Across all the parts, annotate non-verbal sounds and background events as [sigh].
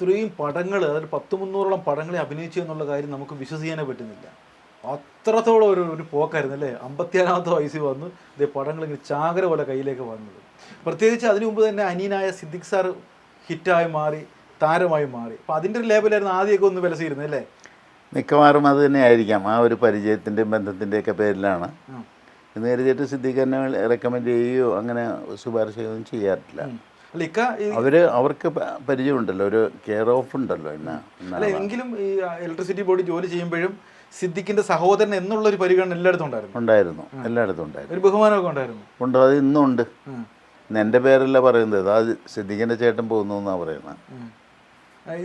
ഇത്രയും പടങ്ങൾ അതായത് പത്ത് മുന്നൂറോളം പടങ്ങളെ അഭിനയിച്ചു എന്നുള്ള കാര്യം നമുക്ക് വിശ്വസിക്കാനേ പറ്റുന്നില്ല. അത്രത്തോളം ഒരു ഒരു പോക്കായിരുന്നു അല്ലേ? അമ്പത്തിയാറാമത്തെ വയസ്സിൽ വന്ന്. ഇതേ പടങ്ങൾ ഇങ്ങനെ ചാകര പോലെ കയ്യിലേക്ക് വന്നത്. പ്രത്യേകിച്ച് അതിനു മുമ്പ് തന്നെ അനീനായ സിദ്ദിഖ് സാർ ഹിറ്റായി മാറി താരമായി മാറി. അപ്പം അതിന്റെ ഒരു ലേബലായിരുന്നു ആദ്യമൊക്കെ ഒന്ന് വിലസിയിരുന്നത് അല്ലേ? മിക്കവാറും അത് തന്നെ ആയിരിക്കാം ആ ഒരു പരിചയത്തിന്റെയും ബന്ധത്തിന്റെയൊക്കെ പേരിലാണ്. നേരിട്ട് എന്ന് കരുതിയിട്ട് സിദ്ദിഖ് എന്നെ റെക്കമെൻഡ് ചെയ്യുകയോ അങ്ങനെ ശുപാർശ ഒന്നും ചെയ്യാറില്ല അവർ അവർക്ക് പരിചയമുണ്ടല്ലോ. ഒരു കെയർ ഓഫ് ഉണ്ടല്ലോ അല്ല എങ്കിലും ഈ ഇലക്ട്രിസിറ്റി ബോർഡ് ജോലി ചെയ്യുമ്പോഴും സിദ്ദിഖിന്റെ സഹോദരൻ എന്നുള്ള ഒരു പരിഗണന എല്ലായിടത്തും ഉണ്ടായിരുന്നു. ഉണ്ടായിരുന്നു. എല്ലായിടത്തും ഉണ്ടായിരുന്നു. ഒരു ബഹുമാനമൊക്കെ ഉണ്ടായിരുന്നു. ഉണ്ട് അത് ഇന്നും ഉണ്ട് എന്റെ എന്റെ പേരല്ല പറയുന്നത്. അത് സിദ്ദിഖിന്റെ ചേട്ടൻ പോകുന്നു എന്നാണ് പറയുന്നത്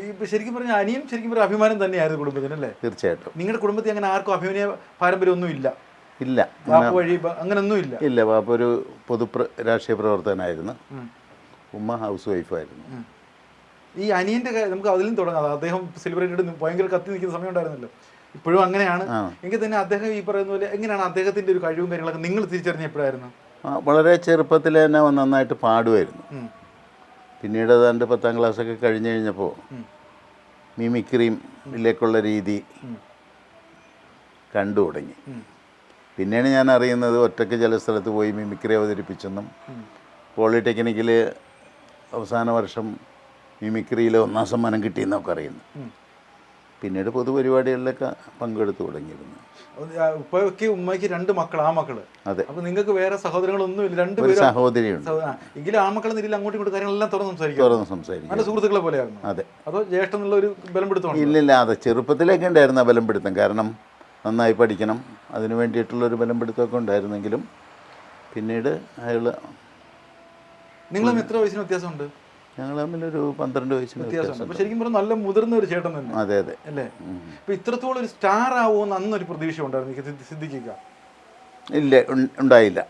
ഇപ്പൊ ശരിക്കും പറഞ്ഞാൽ അനിയും ശരിക്കും പറഞ്ഞാൽ അഭിമാനം തന്നെയായിരുന്നു കുടുംബത്തിന് അല്ലേ? തീർച്ചയായിട്ടും. നിങ്ങളുടെ കുടുംബത്തിൽ അങ്ങനെ ആർക്കും അഭിമാന പാരമ്പര്യം ഒന്നും ഇല്ല. ഇല്ല. വഴി അങ്ങനെ അങ്ങനൊന്നും ഇല്ല. ഇല്ല ബാപ്പ ഒരു പൊതു രാഷ്ട്രീയ പ്രവർത്തകനായിരുന്നു. ഉമ്മ ഹൗസ് വൈഫായിരുന്നു ഈ അനിയന്റെ നമുക്ക് അതിലും തുടങ്ങാം. അദ്ദേഹം സെലിബ്രേറ്റഡ് ഭയങ്കര കത്തി നിൽക്കുന്ന സമയം ഉണ്ടായിരുന്നല്ലോ. ഇപ്പോഴും അങ്ങനെയാണ്. എങ്കിൽ തന്നെ അദ്ദേഹം ഈ പറയുന്ന പോലെ എങ്ങനെയാണ് അദ്ദേഹത്തിന്റെ ഒരു കഴിവും കാര്യങ്ങളൊക്കെ നിങ്ങൾ തിരിച്ചറിഞ്ഞ എപ്പോഴായിരുന്നു? വളരെ ചെറുപ്പത്തിൽ തന്നെ അവൻ നന്നായിട്ട് പാടുമായിരുന്നു. പിന്നീട് ഏതാണ്ട് പത്താം ക്ലാസ്സൊക്കെ കഴിഞ്ഞ് കഴിഞ്ഞപ്പോൾ. മിമിക്രിയിലേക്കുള്ള രീതി കണ്ടു തുടങ്ങി. പിന്നെയാണ് ഞാൻ അറിയുന്നത് ഒറ്റയ്ക്ക് ചില സ്ഥലത്ത് പോയി മിമിക്രി അവതരിപ്പിച്ചെന്നും പോളിടെക്നിക്കിൽ അവസാന വർഷം മിമിക്രിയിൽ ഒന്നാം സമ്മാനം കിട്ടിയെന്നൊക്കെ അറിയുന്നു. പിന്നീട് പൊതുപരിപാടികളിലൊക്കെ പങ്കെടുത്തു തുടങ്ങിയിരുന്നു. ഉപ്പയ്ക്ക് ഉമ്മയ്ക്ക് രണ്ട് മക്കൾ ആ മക്കൾ. അതെ. അപ്പൊ നിങ്ങൾക്ക് വേറെ സഹോദരങ്ങളൊന്നും ഇല്ല. രണ്ട് പേര് സഹോദരിയുണ്ട്. എങ്കിലും ആ മക്കളെ നിരയിൽ അങ്ങോട്ടും ഇങ്ങോട്ടും കാര്യങ്ങളെല്ലാം തുറന്ന് സംസാരിക്കും. തുറന്ന് സംസാരിക്കും. നല്ല സുഹൃത്തുക്കളെ പോലെയായിരുന്നു. അതെ. അതോ ജ്യേഷ്ഠ എന്നുള്ള ഒരു ബലം പിടുത്തമാണ് ഇല്ലില്ല അതെ. ചെറുപ്പത്തിലേക്ക് ഉണ്ടായിരുന്ന ആ ബലം പിടുത്തം കാരണം നന്നായി പഠിക്കണം അതിനു വേണ്ടിയിട്ടുള്ള ഒരു ബലം പിടുത്തമൊക്കെ ഉണ്ടായിരുന്നെങ്കിലും പിന്നീട് അയാൾ നിങ്ങളും എത്ര വയസ്സിന് വ്യത്യാസമുണ്ട്? ഞങ്ങൾ തമ്മിൽ ഒരു പന്ത്രണ്ട് വയസ്സിന് വ്യത്യാസമുണ്ട്. ശരിക്കും പറഞ്ഞാൽ നല്ല മുതിർന്ന ഒരു ചേട്ടൻ തന്നെ. അതെ അതെ. അല്ലേ? ഇപ്പൊ ഇത്രത്തോളം ഒരു സ്റ്റാർ ആവുമെന്ന് അന്നൊരു പ്രതീക്ഷ ഉണ്ടായിരുന്നു. എനിക്ക് സിദ്ധി- സിദ്ദിഖിക്ക ഇല്ല ഉണ്ടായില്ല.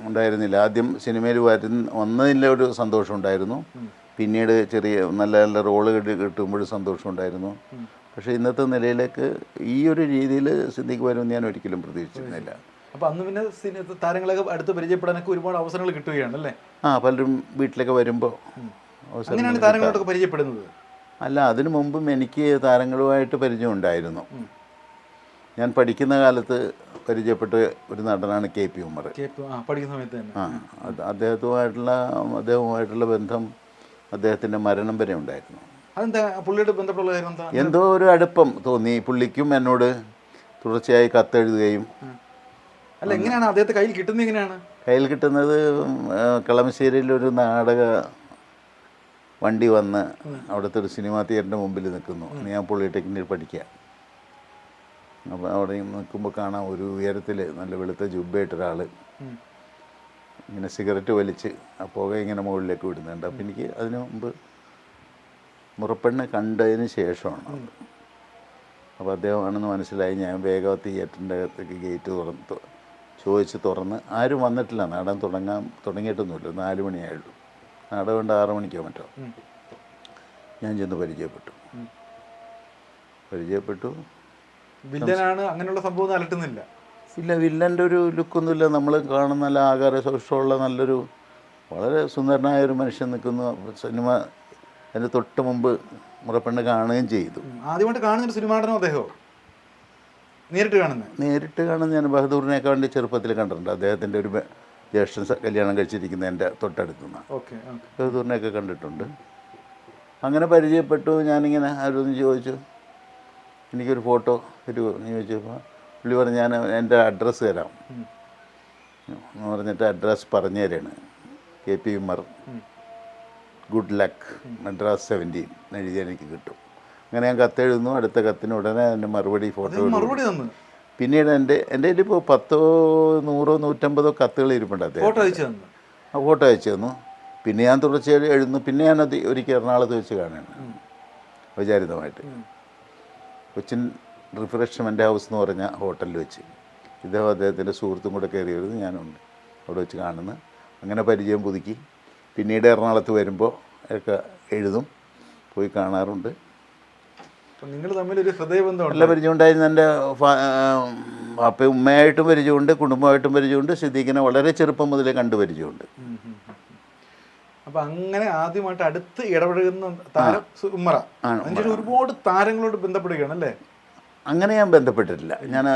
ഉണ്ടായിരുന്നില്ല. ആദ്യം സിനിമയിൽ വരുന്ന വന്നതിന്റെ ഒരു സന്തോഷം ഉണ്ടായിരുന്നു. പിന്നീട് ചെറിയ നല്ല നല്ല റോൾ കിട്ടി കിട്ടുമ്പോൾ സന്തോഷം ഉണ്ടായിരുന്നു. പക്ഷേ ഇന്നത്തെ നിലയിലേക്ക് ഈ ഒരു രീതിയിൽ സിദ്ധിക്ക് വരുമെന്ന് ഞാൻ ഒരിക്കലും പ്രതീക്ഷിച്ചിരുന്നില്ല. അപ്പൊ അന്ന് പിന്നെ സിനി- താരങ്ങളൊക്കെ അടുത്ത് പരിചയപ്പെടാനൊക്കെ ഒരുപാട് അവസരങ്ങൾ കിട്ടുകയാണ് അല്ലേ? ആ പലരും വീട്ടിലൊക്കെ വരുമ്പോൾ അങ്ങനെയാണ് താരങ്ങളോടൊക്കെ പരിചയപ്പെടുന്നത്? അല്ല അതിനു മുമ്പും എനിക്ക് താരങ്ങളുമായിട്ട് പരിചയമുണ്ടായിരുന്നു ഞാൻ പഠിക്കുന്ന കാലത്ത് പരിചയപ്പെട്ട ഒരു നടനാണ് കെ പി ഉമ്മർ. പഠിക്കുന്ന സമയത്ത് ആ അദ്ദേഹത്തുമായിട്ടുള്ള അദ്ദേഹവുമായിട്ടുള്ള ബന്ധം അദ്ദേഹത്തിന്റെ മരണം വരെ ഉണ്ടായിരുന്നു. എന്തോ? ഒരു അടുപ്പം തോന്നി. പുള്ളിക്കും എന്നോട് തുടർച്ചയായി കത്തെഴുതുകയും അല്ല എങ്ങനെയാണ് അദ്ദേഹത്തെ കയ്യിൽ കിട്ടുന്നത് എങ്ങനെയാണ്? കയ്യിൽ കിട്ടുന്നത് കളമശ്ശേരിയിലൊരു നാടക വണ്ടി വന്ന് അവിടുത്തെ ഒരു സിനിമാ തിയേറ്ററിന്റെ മുമ്പിൽ നിൽക്കുന്നു. ഞാൻ പോളിടെക്നിക്കിൽ പഠിക്കുക. അപ്പോൾ അവിടെ നിൽക്കുമ്പോൾ കാണാം ഒരു ഉയരത്തിൽ നല്ല വെളുത്ത ജുബയായിട്ട് ഇങ്ങനെ സിഗരറ്റ് വലിച്ച് ആ പുക ഇങ്ങനെ മുകളിലേക്ക് വിടുന്നുണ്ട്. അപ്പം എനിക്ക് അതിനു മുമ്പ് മുറപ്പെണ്ണ് കണ്ടതിന് ശേഷമാണ് അപ്പോൾ അദ്ദേഹമാണെന്ന് മനസ്സിലായി. ഞാൻ വേഗം തിയേറ്ററിന്റെ അകത്തേക്ക് ഗേറ്റ് തുറന്ന്. ചോദിച്ച് തുറന്ന് ആരും വന്നിട്ടില്ല. നാടൻ തുടങ്ങാൻ തുടങ്ങിയിട്ടൊന്നുമില്ല. നാല് മണിയായുള്ളൂ. നാടകം ആറു ആറ് മണിക്കോ മറ്റോ? ഞാൻ ചെന്ന് പരിചയപ്പെട്ടു. പരിചയപ്പെട്ടു. വില്ലനാണ് അങ്ങനെയുള്ള സംഭവം അലട്ടുന്നില്ല. ഇല്ല വില്ലന്റെ ഒരു ലുക്കൊന്നുമില്ല. നമ്മൾ കാണുന്ന നല്ല ആകാര സൗഷ്ടമുള്ള നല്ലൊരു വളരെ സുന്ദരനായ ഒരു മനുഷ്യൻ നിൽക്കുന്നു. സിനിമ അതിന്റെ തൊട്ട് മുമ്പ് മുറപ്പെണ്ണ് കാണുകയും ചെയ്തു. ആദ്യമായിട്ട് കാണുന്നൊരു സിനിമ അദ്ദേഹമോ? നേരിട്ട് കാണുന്നത്? നേരിട്ട് കാണുന്ന ഞാൻ ബഹദൂറിനെ കണ്ട് ചെറുപ്പത്തിൽ കണ്ടിട്ടുണ്ട്. അദ്ദേഹത്തിന്റെ ഒരു ജ്യേഷ്ഠൻ കല്യാണം കഴിച്ചിരിക്കുന്ന എന്റെ തൊട്ടടുത്ത് നിന്ന്. ഓക്കെ ബഹദൂറിനെയൊക്കെ കണ്ടിട്ടുണ്ട്. അങ്ങനെ പരിചയപ്പെട്ടു. ഞാനിങ്ങനെ ആരോന്ന് ചോദിച്ചു. എനിക്കൊരു ഫോട്ടോ ഒരു എന്ന് ചോദിച്ചപ്പോൾ പുള്ളി പറഞ്ഞു ഞാൻ എന്റെ അഡ്രസ്സ് തരാം. എന്ന് പറഞ്ഞിട്ട് അഡ്രസ്സ് പറഞ്ഞു തരാണ് K P Ummer good luck. Madras seventeen എഴുതി എനിക്ക് കിട്ടും. അങ്ങനെ ഞാൻ കത്തെഴുതുന്നു. അടുത്ത കത്തിന് ഉടനെ എന്റെ മറുപടി ഫോട്ടോ മറുപടി തന്നു. പിന്നീട് എന്റെ എന്റെ കയ്യിൽ ഇപ്പോൾ പത്തോ നൂറോ നൂറ്റമ്പതോ കത്തുകൾ ഇരിപ്പുണ്ട് അദ്ദേഹം ഫോട്ടോ അയച്ചു തന്നു. ആ ഫോട്ടോ അയച്ചു തന്നു. പിന്നെ ഞാൻ തുടർച്ചയായി എഴുതുന്നു. പിന്നെ ഞാനത് ഒരിക്കൽ എറണാകുളത്ത് വെച്ച് കാണുകയാണ്. വിചാരിതമായിട്ട് കൊച്ചിൻ റിഫ്രഷ്മെന്റ് ഹൗസ് എന്ന് പറഞ്ഞ ഹോട്ടലിൽ വെച്ച്. ഇദ്ദേഹം അദ്ദേഹത്തിന്റെ സുഹൃത്തും കൂടെ കയറി ഞാനുണ്ട്. അവിടെ വെച്ച് കാണുന്നു. അങ്ങനെ പരിചയം പുതുക്കി. പിന്നീട് എറണാകുളത്ത് വരുമ്പോൾ ഒക്കെ എഴുതും. പോയി കാണാറുണ്ട്. നിങ്ങൾ തമ്മിൽ ഒരു ഹൃദയബന്ധമുണ്ട് നല്ല പരിചയമുണ്ടായിരുന്നു. എന്റെ അപ്പം ഉമ്മയായിട്ടും പരിചയമുണ്ട് കുടുംബമായിട്ടും പരിചയമുണ്ട്. സിദ്ദീഖിനെ വളരെ ചെറുപ്പം മുതലേ കണ്ടു പരിചയമുണ്ട്. അപ്പൊ അങ്ങനെ ആദ്യമായിട്ട് അടുത്ത് ഇടപഴകുന്ന താരം ഉമ്മറ. ഒരുപാട് താരങ്ങളോട് ബന്ധപ്പെടുകയാണ് അല്ലേ? അങ്ങനെ ഞാൻ ബന്ധപ്പെട്ടിട്ടില്ല. ഞാൻ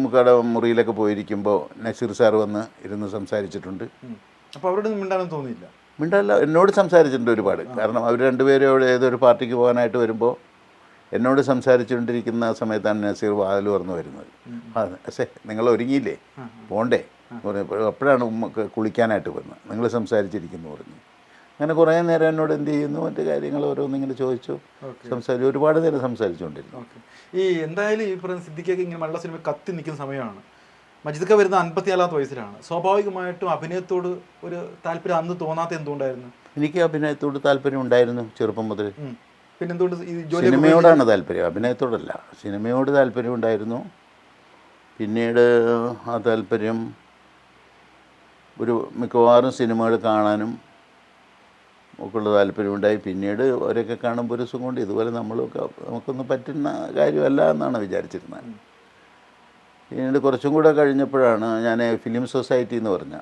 മുക്കട മുറിയിലൊക്കെ പോയിരിക്കുമ്പോൾ നസീർ സാർ വന്ന് ഇരുന്ന് സംസാരിച്ചിട്ടുണ്ട്. അപ്പോൾ അപ്പൊ അവരോട് മിണ്ടാനും തോന്നിയില്ല? മിണ്ടല്ല. എന്നോട് സംസാരിച്ചിട്ടുണ്ട് ഒരുപാട്. കാരണം അവർ രണ്ടുപേരും അവിടെ ഏതൊരു പാർട്ടിക്ക് പോകാനായിട്ട് വരുമ്പോൾ എന്നോട് സംസാരിച്ചുകൊണ്ടിരിക്കുന്ന സമയത്താണ് നസീർ വാതിൽ പറഞ്ഞു വരുന്നത്. ആ പക്ഷേ നിങ്ങൾ ഒരുങ്ങിയില്ലേ? പോണ്ടേ? അപ്പോഴാണ് ഉമ്മക്ക് കുളിക്കാനായിട്ട് വരുന്നത് നിങ്ങൾ സംസാരിച്ചിരിക്കുന്നു പറഞ്ഞു. അങ്ങനെ കുറേ നേരം എന്നോട് എന്ത് ചെയ്യുന്നു? മറ്റു കാര്യങ്ങൾ ഓരോന്നിങ്ങനെ ചോദിച്ചു. സംസാരിച്ചു. ഒരുപാട് നേരം സംസാരിച്ചുകൊണ്ടിരുന്നു. ഈ എന്തായാലും ഈ പറഞ്ഞ സിദ്ദിഖൊക്കെ ഇങ്ങനെ മലയാള സിനിമ കത്തി നിൽക്കുന്ന സമയമാണ്. മജിദ്ക്ക വരുന്ന അൻപത്തിനാലാമത്തെ വയസ്സിലാണ്. സ്വാഭാവികമായിട്ടും അഭിനയത്തോട് ഒരു താല്പര്യം അന്ന് തോന്നാത്ത എന്തുകൊണ്ടായിരുന്നു എനിക്ക് അഭിനയത്തോട് താല്പര്യം ഉണ്ടായിരുന്നു ചെറുപ്പം മുതൽ ഉം. പിന്നെ എന്തുകൊണ്ട് ഈ ജോലി സിനിമയോടാണ് താല്പര്യം. അഭിനയത്തോടല്ല. സിനിമയോട് താല്പര്യം ഉണ്ടായിരുന്നു. പിന്നീട് ആ താല്പര്യം ഒരു മിക്കവാറും സിനിമകൾ കാണാനും ഒക്കെയുള്ള താല്പര്യമുണ്ടായി പിന്നീട് അവരൊക്കെ കാണുമ്പോൾ ഒരു സുഖം കൊണ്ട് ഇതുപോലെ നമ്മളൊക്കെ നമുക്കൊന്നും പറ്റുന്ന കാര്യമല്ല എന്നാണ് വിചാരിച്ചിരുന്നത്. പിന്നീട് കുറച്ചും കൂടെ കഴിഞ്ഞപ്പോഴാണ് ഞാൻ ഫിലിം സൊസൈറ്റി എന്ന് പറഞ്ഞ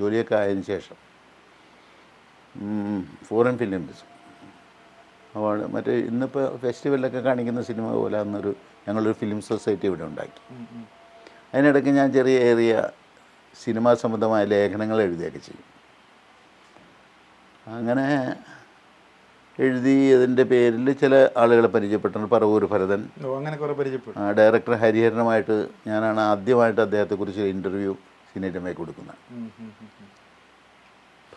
ജോലിയൊക്കെ ആയതിനു ശേഷം. Foreign films. അവാർഡ്. മറ്റേ ഇന്നിപ്പോൾ ഫെസ്റ്റിവലിലൊക്കെ കാണിക്കുന്ന സിനിമ പോലെ അന്നൊരു ഞങ്ങളൊരു ഫിലിം സൊസൈറ്റി ഇവിടെ ഉണ്ടാക്കി. അതിനിടയ്ക്ക് ഞാൻ ചെറിയ ഏറിയ സിനിമാ സംബന്ധമായ ലേഖനങ്ങൾ എഴുതിയൊക്കെ ചെയ്യും. അങ്ങനെ എഴുതി അതിന്റെ പേരിൽ ചില ആളുകളെ പരിചയപ്പെട്ടിട്ടുണ്ട് പറവൂർ ഭരതൻ. അങ്ങനെ കുറേ പരിചയപ്പെട്ടു. ആ, ഡയറക്ടർ ഹരിഹരനുമായിട്ട് ഞാനാണ് ആദ്യമായിട്ട് അദ്ദേഹത്തെക്കുറിച്ച് ഇന്റർവ്യൂ സിനിമയ്ക്ക് കൊടുക്കുന്നത്. ഭാര ഉം, ഉം, ഉം.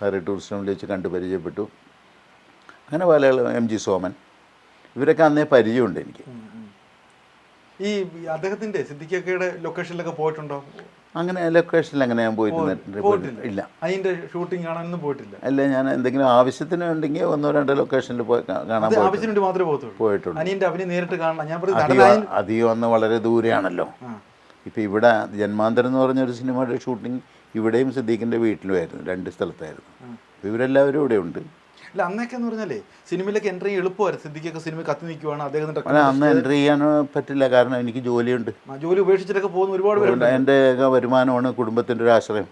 ഭാരത് ടൂറിസ്റ്റ് വെച്ച് കണ്ട് പരിചയപ്പെട്ടു. അങ്ങനെ പല എം ജി സോമൻ ഇവരൊക്കെ അന്നേ പരിചയമുണ്ട് എനിക്ക്. ഈ അദ്ദേഹത്തിന്റെ സിദ്ദിഖക്കയുടെ ലൊക്കേഷനിലൊക്കെ പോയിട്ടുണ്ടോ? അങ്ങനെ ലൊക്കേഷനിൽ അങ്ങനെ ഞാൻ പോയിട്ടുണ്ട് ഇല്ല. അതിന്റെ ഷൂട്ടിംഗ് കാണാനൊന്നും പോയിട്ടില്ല. അല്ല ഞാൻ എന്തെങ്കിലും ആവശ്യത്തിന് ഉണ്ടെങ്കിൽ ഒന്നോ രണ്ടോ ലൊക്കേഷനിൽ പോയി കാണാൻ ആവശ്യത്തിന് മാത്രമേ പോയിട്ടുണ്ട്. അനിയന്റെ അഭിനയം നേരിട്ട് കാണണം. ഞാൻ അധികം അന്ന് ഒന്ന് വളരെ ദൂരെയാണല്ലോ. ഇപ്പം ഇവിടെ ജന്മാന്തരം എന്ന് പറഞ്ഞൊരു സിനിമയുടെ ഷൂട്ടിംഗ് ഇവിടെയും സിദ്ദീഖിന്റെ വീട്ടിലുമായിരുന്നു. രണ്ട് സ്ഥലത്തായിരുന്നു. ഇവരെല്ലാവരും ഇവിടെ ഉണ്ട് അല്ല അന്നൊക്കെ എന്ന് പറഞ്ഞാലേ സിനിമയിലേക്ക് എൻട്രി എളുപ്പമായിരുന്നു. സിദ്ദിഖൊക്കെ സിനിമ കത്തി നിൽക്കുവാണ്. അദ്ദേഹം അല്ല അന്ന് എൻട്രി ചെയ്യാൻ പറ്റില്ല. കാരണം എനിക്ക് ജോലിയുണ്ട്. ജോലി ഉപേക്ഷിച്ചിട്ടൊക്കെ പോകുന്ന ഒരുപാട് പേരുണ്ട്. എന്റെ വരുമാനമാണ് കുടുംബത്തിന്റെ ഒരു ആശ്രയം.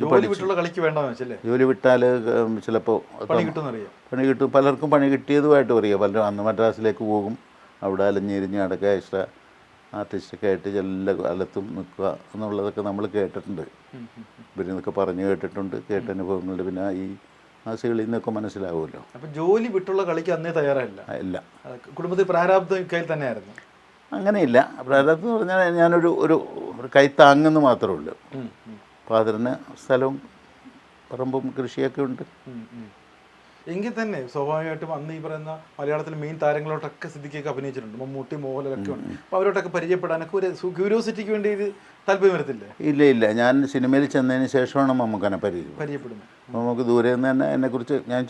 ജോലി വിട്ടാൽ വിട്ടുള്ള കളിക്ക് വേണ്ടെന്ന് ജോലി വിട്ടാൽ ചിലപ്പോൾ പണി കിട്ടും. പലർക്കും പണി കിട്ടിയതുമായിട്ട് പറയുക പലരും അന്ന് മദ്രാസിലേക്ക് പോകും. അവിടെ അലഞ്ഞിരിഞ്ഞ് അടക്ക എക്സ്ട്രാ ആർട്ടിസ്റ്റൊക്കെ ആയിട്ട് എല്ലാ അലത്തും നിൽക്കുക എന്നുള്ളതൊക്കെ നമ്മൾ കേട്ടിട്ടുണ്ട്. പിന്നെ ഇതൊക്കെ പറഞ്ഞു കേട്ടിട്ടുണ്ട്. കേട്ട അനുഭവങ്ങളുണ്ട്. പിന്നെ ഈ മാസികളിൽ നിന്നൊക്കെ മനസ്സിലാവുമല്ലോ. അപ്പൊ ജോലി വിട്ടുള്ള കളിക്ക് അന്നേ തയ്യാറല്ല? അല്ല ഇല്ല. കുടുംബത്തിൽ പ്രാരാബ്ദം കയ്യിൽ തന്നെയായിരുന്നു. അങ്ങനെയില്ല. പ്രാരാബ്ദം എന്ന് പറഞ്ഞാൽ ഞാനൊരു ഒരു ഒരു കൈത്താങ്ങെന്ന് മാത്രമേ ഉള്ളൂ. ഫാദറിന് സ്ഥലവും പറമ്പും കൃഷിയൊക്കെ ഉണ്ട്. എങ്കിൽ തന്നെ സ്വാഭാവികമായിട്ടും അന്ന് ഈ പറയുന്ന മലയാളത്തിലെ മെയിൻ താരങ്ങളോട്ടൊക്കെ സിദ്ധിക്കൊക്കെ അഭിനയിച്ചിട്ടുണ്ട്. മമ്മൂട്ടി മോഹൻലാലൊക്കെ ഉണ്ട്. അപ്പോൾ അവരോട്ടൊക്കെ പരിചയപ്പെടാനൊക്കെ ഒരു ക്യൂരിയോസിറ്റിക്ക് വേണ്ടി ഇത് താല്പര്യം വരത്തില്ലേ? ഇല്ല ഇല്ല. ഞാൻ സിനിമയിൽ ചെന്നതിന് ശേഷമാണ് മമ്മൂക്കനെ പരിചയം പരിചയപ്പെടുന്നത്. നമുക്ക് ദൂരെ നിന്ന് തന്നെ എന്നെക്കുറിച്ച് ഞാൻ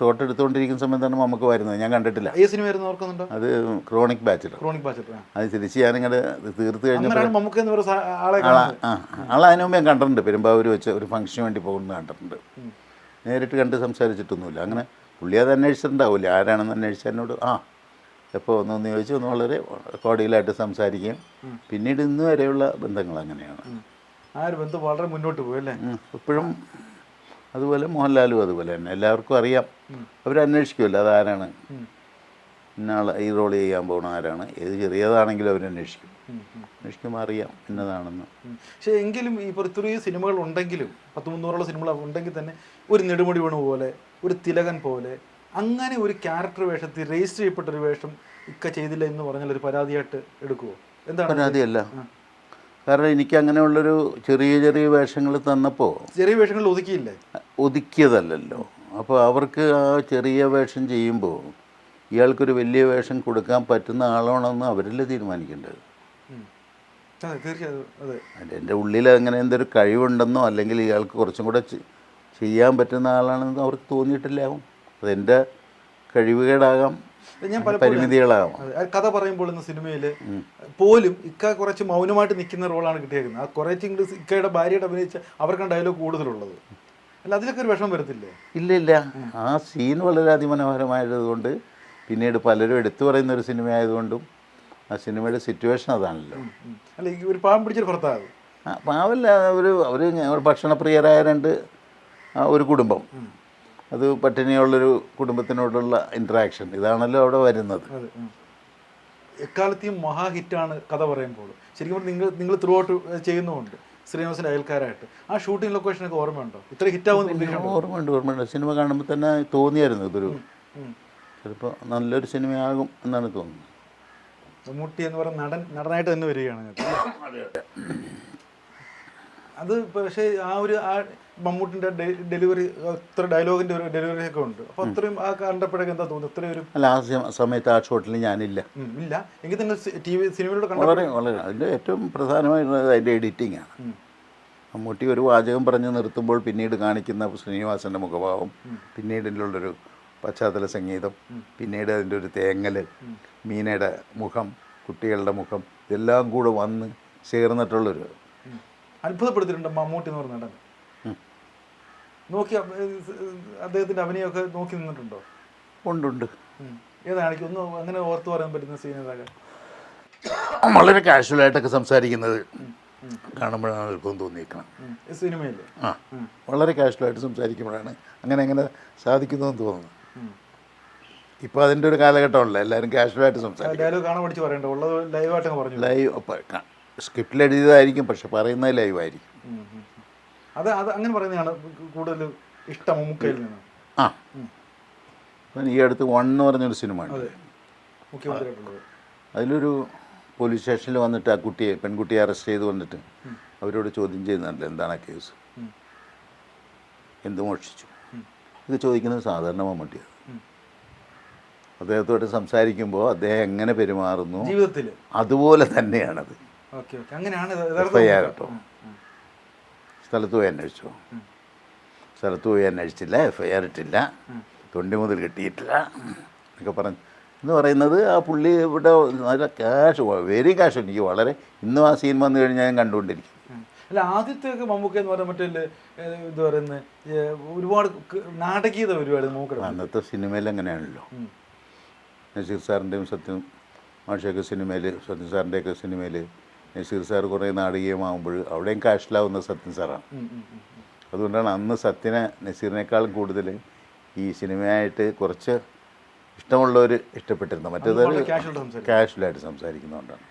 ഷോട്ട് എടുത്തുകൊണ്ടിരിക്കുന്ന സമയത്താണ് നമുക്ക് വരുന്നത്. ഞാൻ കണ്ടിട്ടില്ല. ഈ സിനിമ വരുന്ന ഓർക്കുന്നുണ്ടോ? അത് ക്രോണിക് ബാച്ചിലർ ക്രോണിക് ബാച്ചർ അത് തിരിച്ച് ഞാനിങ്ങനെ തീർത്ത് കഴിഞ്ഞപ്പോൾ ആളെ ആളെ അതിന് മുമ്പ് ഞാൻ കണ്ടിട്ടുണ്ട്. പെരുമ്പാവൂർ വെച്ച് ഒരു ഫംഗ്ഷന് വേണ്ടി പോകുന്നത് കണ്ടിട്ടുണ്ട്. നേരിട്ട് കണ്ട് സംസാരിച്ചിട്ടൊന്നുമില്ല. അങ്ങനെ പുള്ളി അത് അന്വേഷിച്ചിട്ടുണ്ടാവില്ല. ആരാണെന്ന് അന്വേഷിച്ച എന്നോട് ആ എപ്പോൾ ഒന്നൊന്ന് ചോദിച്ചു. ഒന്ന് വളരെ കോടിയിലായിട്ട് സംസാരിക്കുകയും പിന്നീട് ഇന്ന് വരെയുള്ള ബന്ധങ്ങൾ അങ്ങനെയാണ്. ആ ഒരു ബന്ധം വളരെ മുന്നോട്ട് പോയി അല്ലേ? ഇപ്പോഴും അതുപോലെ മോഹൻലാലും അതുപോലെ തന്നെ. എല്ലാവർക്കും അറിയാം. അവരന്വേഷിക്കുമല്ലോ അതാരാണ്. ഇന്നാൾ ഈ റോൾ ചെയ്യാൻ പോകുന്ന ആരാണ്? ഏത് ചെറിയതാണെങ്കിലും അവരന്വേഷിക്കും. അന്വേഷിക്കുമ്പോൾ അറിയാം ഇന്നതാണെന്ന് ഉം. പക്ഷേ എങ്കിലും ഈ ഇത്രയും സിനിമകൾ ഉണ്ടെങ്കിലും പത്ത് മുന്നൂറോളം സിനിമകൾ ഉണ്ടെങ്കിൽ തന്നെ ഒരു നെടുമുടി വേണു പോലെ ഒരു തിലകൻ പോലെ അങ്ങനെ ഒരു ക്യാരക്ടർ വേഷത്തിൽ രജിസ്റ്റർ ചെയ്യപ്പെട്ട ഒരു വേഷം ഇക്ക ചെയ്തില്ല എന്ന് പറഞ്ഞാൽ ഒരു പരാതിയായിട്ട് എടുക്കുമോ എന്താണ്? പരാതിയല്ല. കാരണം എനിക്ക് അങ്ങനെയുള്ളൊരു ചെറിയ ചെറിയ വേഷങ്ങൾ തന്നപ്പോൾ ചെറിയ വേഷങ്ങൾ ഒതുക്കിയില്ലേ? ഒതുക്കിയതല്ലല്ലോ. അപ്പോൾ അവർക്ക് ആ ചെറിയ വേഷം ചെയ്യുമ്പോൾ ഇയാൾക്കൊരു വലിയ വേഷം കൊടുക്കാൻ പറ്റുന്ന ആളാണെന്ന് അവരല്ലേ തീരുമാനിക്കേണ്ടത്? എന്റെ ഉള്ളിൽ അങ്ങനെ എന്തൊരു കഴിവുണ്ടെന്നോ അല്ലെങ്കിൽ ഇയാൾക്ക് കുറച്ചും കൂടെ ചെയ്യാൻ പറ്റുന്ന ആളാണെന്ന് അവർക്ക് തോന്നിയിട്ടില്ലാവും അതെന്റെ കഴിവുകേടാകാം ഞാൻ പരിമിതികളാകാം. കഥ പറയുമ്പോൾ ഇന്ന് സിനിമയിൽ പോലും ഇക്ക കുറച്ച് മൗനമായിട്ട് നിൽക്കുന്ന റോളാണ് കിട്ടിയിരിക്കുന്നത് ആ കുറച്ച് ഇങ്ങോട്ട് ഇക്കയുടെ ഭാര്യയുടെ അഭിനയിച്ച അവർക്കാണ് ഡയലോഗ് കൂടുതലുള്ളത്. അല്ല അതിലൊക്കെ ഒരു വിഷമം വരത്തില്ലേ? ഇല്ല ഇല്ല ആ സീൻ വളരെ അതിമനോഹരമായതുകൊണ്ട് പിന്നീട് പലരും എടുത്തു പറയുന്ന ഒരു സിനിമ ആയതുകൊണ്ടും ആ സിനിമയുടെ സിറ്റുവേഷൻ അതാണല്ലോ. അല്ല ഒരു പാവം പിടിച്ചൊരു ഭർത്താവ്. ആ പാവല്ല അവർ അവർ ഭക്ഷണപ്രിയരായ രണ്ട് ഒരു കുടുംബം. അത് പട്ടിണിയുള്ളൊരു കുടുംബത്തിനോടുള്ള ഇൻട്രാക്ഷൻ ഇതാണല്ലോ അവിടെ വരുന്നത്. എക്കാലത്തെയും മഹാ ഹിറ്റാണ് കഥ പറയുമ്പോൾ. ശരിക്കും നിങ്ങൾ നിങ്ങൾ ത്രൂ ഔട്ട് ചെയ്യുന്നുമുണ്ട്. ശ്രീനിവാസിന്റെ അയൽക്കാരായിട്ട്. ആ ഷൂട്ടിംഗ് ലൊക്കേഷനൊക്കെ ഓർമ്മയുണ്ടോ? ഇത്ര ഹിറ്റാവുന്ന? ഓർമ്മയുണ്ട് ഓർമ്മയുണ്ട്. സിനിമ കാണുമ്പോൾ തന്നെ തോന്നിയായിരുന്നു ഇതൊരു. ചിലപ്പോൾ നല്ലൊരു സിനിമയാകും എന്നാണ് തോന്നുന്നത്. മമ്മൂട്ടി എന്ന് പറഞ്ഞ നടൻ നടനായിട്ട് തന്നെ വരികയാണ്. അത് പക്ഷേ ആ ഒരു ആ മമ്മൂട്ടിന്റെ ഡെലിവറി അത്ര ഡയലോഗിന്റെ ഒരു ഡെലിവറി ഒക്കെ ഉണ്ട്. അപ്പൊ അത്രയും ആ കണ്ടപ്പോഴൊക്കെ എന്താ തോന്നുന്നത്? അത്രയും ഒരു അല്ല ആ സമയത്ത് ആ ഷോട്ടിൽ ഞാനില്ല. ഇല്ല. എങ്കിൽ നിങ്ങൾ ടി വി സിനിമയിലൂടെ കണ്ടു വളരെ വളരെ. അതിന്റെ ഏറ്റവും പ്രധാനമായിട്ടുള്ളത് അതിന്റെ എഡിറ്റിംഗ് ആണ്. മമ്മൂട്ടി ഒരു വാചകം പറഞ്ഞ് നിർത്തുമ്പോൾ പിന്നീട് കാണിക്കുന്ന ശ്രീനിവാസന്റെ മുഖഭാവം പിന്നീട് ഇതിലുള്ളൊരു പശ്ചാത്തല സംഗീതം പിന്നീട് അതിന്റെ ഒരു തേങ്ങൽ മീനയുടെ മുഖം കുട്ടികളുടെ മുഖം ഇതെല്ലാം കൂടെ വന്ന് ചേർന്നിട്ടുള്ളൊരു. അത്ഭുതപ്പെടുത്തിയിട്ടുണ്ട് മമ്മൂട്ടി എന്ന് പറഞ്ഞ. നോക്കി അദ്ദേഹത്തിന്റെ അദ്ദേഹത്തിന്റെ അഭിനയമൊക്കെ നോക്കി നിന്നിട്ടുണ്ടോ? ഉണ്ടുണ്ട്. ഏതാണ് എനിക്ക് ഒന്ന് അങ്ങനെ ഓർത്തു പറയാൻ പറ്റുന്ന സീൻ [coughs] വളരെ കാഷ്വലായിട്ടൊക്കെ സംസാരിക്കുന്നത് കാണുമ്പോഴാണ് എളുപ്പം തോന്നിയേക്കണം സിനിമയിൽ ആ. വളരെ കാഷ്വലായിട്ട് സംസാരിക്കുമ്പോഴാണ് അങ്ങനെ അങ്ങനെ സാധിക്കുന്നതെന്ന് തോന്നുന്നു. ഇപ്പോൾ അതിന്റെ ഒരു കാലഘട്ടമല്ലേ എല്ലാവരും കാഷ്വലായിട്ട് സംസാരിക്കും. ലൈവ് സ്ക്രിപ്റ്റിൽ എഴുതിയതായിരിക്കും പക്ഷെ പറയുന്നത് ഉം, ഉം. അത് അത് അങ്ങനെ പറയുന്നതാണ് കൂടുതൽ ഇഷ്ടം മുക്കയിൽ നിന്ന്. ആ. ഈ അടുത്ത് വൺ എന്ന് പറഞ്ഞൊരു സിനിമ ഉണ്ട് അതെ. മുഖ്യമന്ത്രിയായിട്ടുള്ളത്. അതിലൊരു പോലീസ് സ്റ്റേഷനിൽ വന്നിട്ട് ആ കുട്ടിയെ പെൺകുട്ടിയെ അറസ്റ്റ് ചെയ്ത് വന്നിട്ട് അവരോട് ചോദ്യം ചെയ്യുന്നുണ്ട് എന്താണ് ആ കേസ്. എന്ത് മോഷിച്ചു ഇത് ചോദിക്കുന്നത് സാധാരണ മമ്മൂട്ടിയാണ്. അദ്ദേഹത്തോട് സംസാരിക്കുമ്പോൾ അദ്ദേഹം എങ്ങനെ പെരുമാറുന്നു? ജീവിതത്തിൽ അതുപോലെ തന്നെയാണത്. എഫ്ഐആർട്ടോ. സ്ഥലത്ത് പോയി അന്വേഷിച്ചു? സ്ഥലത്ത് പോയി അന്വേഷിച്ചില്ല എഫ് ഐ ആർ ഇട്ടില്ല തൊണ്ടി മുതൽ കിട്ടിയിട്ടില്ല എന്നൊക്കെ പറഞ്ഞു. എന്ന് പറയുന്നത് ആ പുള്ളി ഇവിടെ നല്ല ക്യാഷ് വെരി ക്യാഷ് എനിക്ക് വളരെ ഇന്നും ആ സീൻ വന്നു കഴിഞ്ഞാൽ ഞാൻ കണ്ടുകൊണ്ടിരിക്കും. അല്ല ആദ്യത്തെയൊക്കെ മമ്മൂക്ക എന്ന് പറയുന്ന മറ്റേ ഇത് പറയുന്നത് ഒരുപാട് നാടകീയത ഒരുപാട് മമ്മൂക്കയുടെ അന്നത്തെ സിനിമയിൽ അങ്ങനെയാണല്ലോ. നസീർ സാറിന്റെയും സത്യം മാഷയൊക്കെ സിനിമയിൽ സത്യം സാറിന്റെയൊക്കെ സിനിമയിൽ നസീർ സാർ കുറേ നാടകീയമാകുമ്പോൾ അവിടെയും കാഷിലാവുന്ന സത്യൻ സാറാണ്. അതുകൊണ്ടാണ് അന്ന് സത്യനെ നസീറിനേക്കാളും കൂടുതൽ ഈ സിനിമയായിട്ട് കുറച്ച് ഇഷ്ടമുള്ളവർ ഇഷ്ടപ്പെട്ടിരുന്നത്. മറ്റേത് വളരെ casual കാഷ്വലായിട്ട് സംസാരിക്കുന്നതുകൊണ്ടാണ്.